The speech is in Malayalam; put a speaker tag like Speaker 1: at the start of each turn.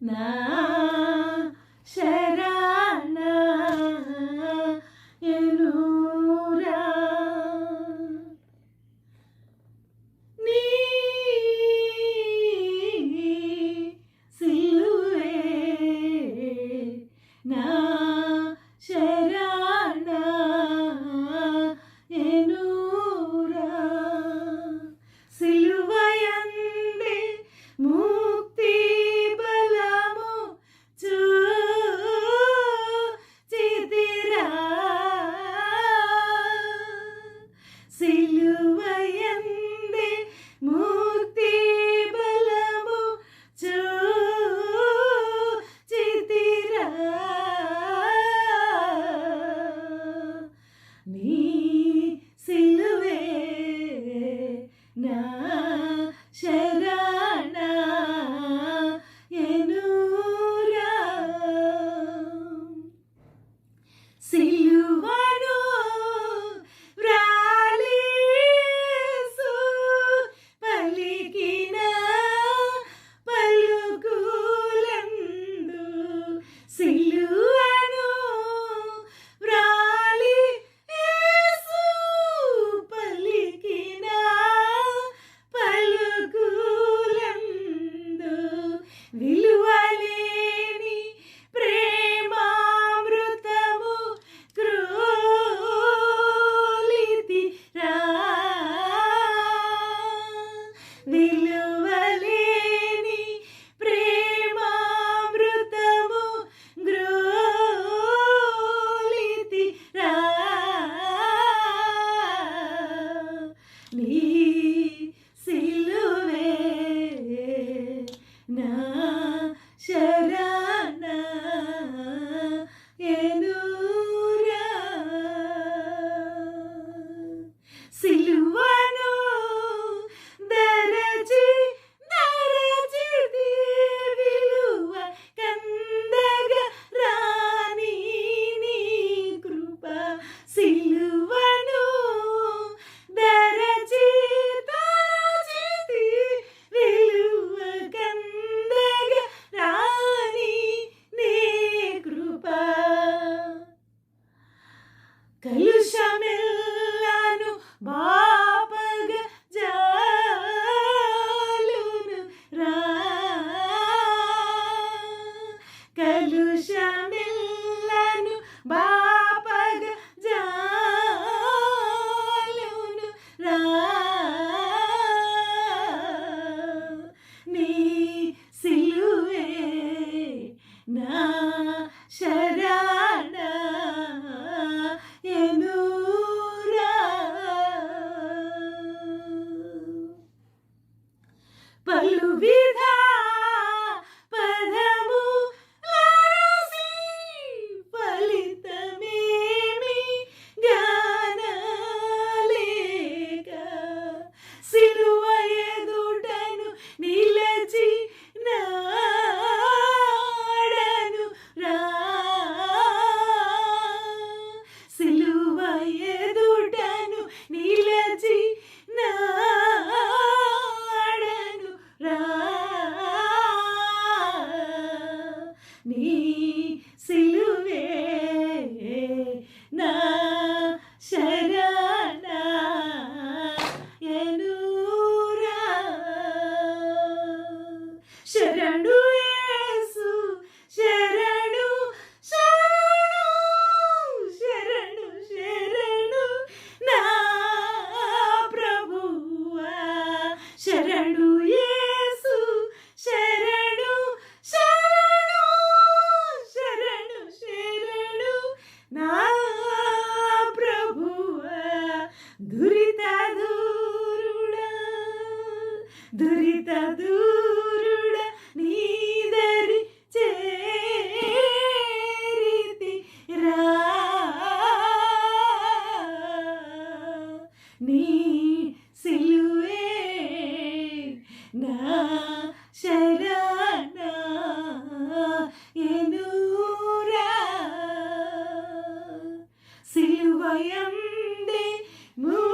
Speaker 1: na ശരണു യേസു ശരണു ശരണു ശരണു ശരണു. നാ പ്രഭുവ ദുരിത ദൂരുള ദുരിത ദൂര నా శరణ ఎనురా సిలువయందే మూ